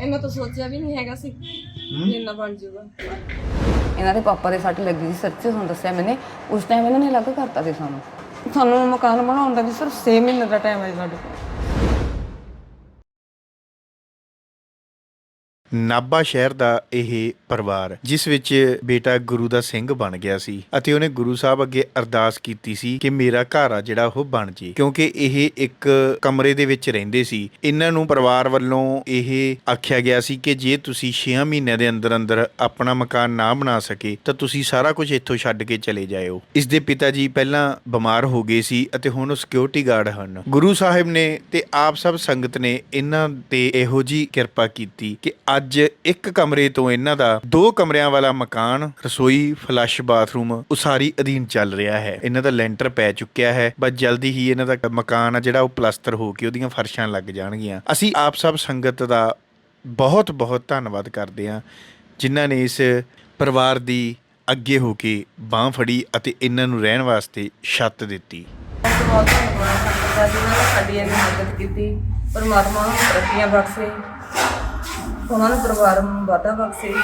ਇਹਨਾਂ ਤਾਂ ਸੋਚਿਆ ਵੀ ਨਹੀਂ ਹੈਗਾ ਸੀ ਵੀ ਇੰਨਾ ਬਣ ਜਾਊਗਾ। ਇਹਨਾਂ ਦੇ ਪਾਪਾ ਦੇ ਸੱਟ ਲੱਗੀ ਸੀ ਸੱਚ ਤੁਹਾਨੂੰ ਦੱਸਿਆ ਮੈਨੇ? ਉਸ ਟਾਈਮ ਇਹਨਾਂ ਨੇ ਅਲੱਗ ਕਰਤਾ ਸੀ ਸਾਨੂੰ। ਸਾਨੂੰ ਮਕਾਨ ਬਣਾਉਣ ਦਾ ਵੀ ਸਿਰਫ 6 ਮਹੀਨੇ ਦਾ ਟਾਈਮ ਹੈ ਜੀ ਸਾਡੇ ਕੋਲ। ਨਾਭਾ ਸ਼ਹਿਰ ਦਾ ਇਹ ਪਰਿਵਾਰ, ਜਿਸ ਵਿੱਚ ਬੇਟਾ ਗੁਰੂ ਦਾ ਸਿੰਘ ਬਣ ਗਿਆ ਸੀ ਅਤੇ ਉਹਨੇ ਗੁਰੂ ਸਾਹਿਬ ਅੱਗੇ ਅਰਦਾਸ ਕੀਤੀ ਸੀ ਕਿ ਮੇਰਾ ਘਰ ਆ ਜਿਹੜਾ ਉਹ ਬਣ ਜੇ, ਕਿਉਂਕਿ ਇਹ ਇੱਕ ਕਮਰੇ ਦੇ ਵਿੱਚ ਰਹਿੰਦੇ ਸੀ। ਇਹਨਾਂ ਨੂੰ ਪਰਿਵਾਰ ਵੱਲੋਂ ਇਹ ਆਖਿਆ ਗਿਆ ਸੀ ਕਿ ਜੇ ਤੁਸੀਂ 6 ਮਹੀਨਿਆਂ ਦੇ ਅੰਦਰ ਅੰਦਰ ਆਪਣਾ ਮਕਾਨ ਨਾ ਬਣਾ ਸਕੇ, ਤਾਂ ਤੁਸੀਂ ਸਾਰਾ ਕੁਝ ਇੱਥੋਂ ਛੱਡ ਕੇ ਚਲੇ ਜਾਇਓ। ਇਸ ਦੇ ਪਿਤਾ ਜੀ ਪਹਿਲਾਂ ਬਿਮਾਰ ਹੋ ਗਏ ਸੀ ਅਤੇ ਹੁਣ ਉਹ ਸਿਕਿਉਰਿਟੀ ਗਾਰਡ ਹਨ। ਗੁਰੂ ਸਾਹਿਬ ਨੇ ਤੇ ਆਪ ਸਭ ਸੰਗਤ ਨੇ ਇਹਨਾਂ ਤੇ ਇਹੋ ਜੀ ਕਿਰਪਾ ਕੀਤੀ ਕਿ ਅੱਜ ਇੱਕ ਕਮਰੇ ਤੋਂ ਇਹਨਾਂ ਦਾ ਦੋ ਕਮਰਿਆਂ ਵਾਲਾ ਮਕਾਨ, ਰਸੋਈ ਫਲੱਸ਼ ਬਾਥਰੂਮ ਉਸਾਰੀ ਅਧੀਨ ਚੱਲ ਰਿਹਾ ਹੈ। ਇਹਨਾਂ ਦਾ ਲੈਂਟਰ ਪੈ ਚੁੱਕਿਆ ਹੈ, ਬਸ ਜਲਦੀ ਹੀ ਇਹਨਾਂ ਦਾ ਮਕਾਨ ਆ ਜਿਹੜਾ ਉਹ ਪਲਸਤਰ ਹੋ ਕੇ ਉਹਦੀਆਂ ਫਰਸ਼ਾਂ ਲੱਗ ਜਾਣਗੀਆਂ। ਅਸੀਂ ਆਪ ਸਭ ਸੰਗਤ ਦਾ ਬਹੁਤ ਬਹੁਤ ਧੰਨਵਾਦ ਕਰਦੇ ਹਾਂ, ਜਿਨ੍ਹਾਂ ਨੇ ਇਸ ਪਰਿਵਾਰ ਦੀ ਅੱਗੇ ਹੋ ਕੇ ਬਾਹ ਫੜੀ ਅਤੇ ਇਹਨਾਂ ਨੂੰ ਰਹਿਣ ਵਾਸਤੇ ਛੱਤ ਦਿੱਤੀ। ਬਹੁਤ ਧੰਨਵਾਦ ਸੰਗਤ ਦਾ, ਜਿਨ੍ਹਾਂ ਨੇ ਸਾਡੀ ਇੰਨੀ ਮਦਦ ਕੀਤੀ। ਪਰਮਾਤਮਾ ਨੂੰ ਤਰੱਕੀਆਂ ਬਖਸ਼ੇ, ਉਹਨਾਂ ਨੂੰ ਪਰਿਵਾਰ ਨੂੰ ਵਾਧਾ ਬਖਸ਼ੇ।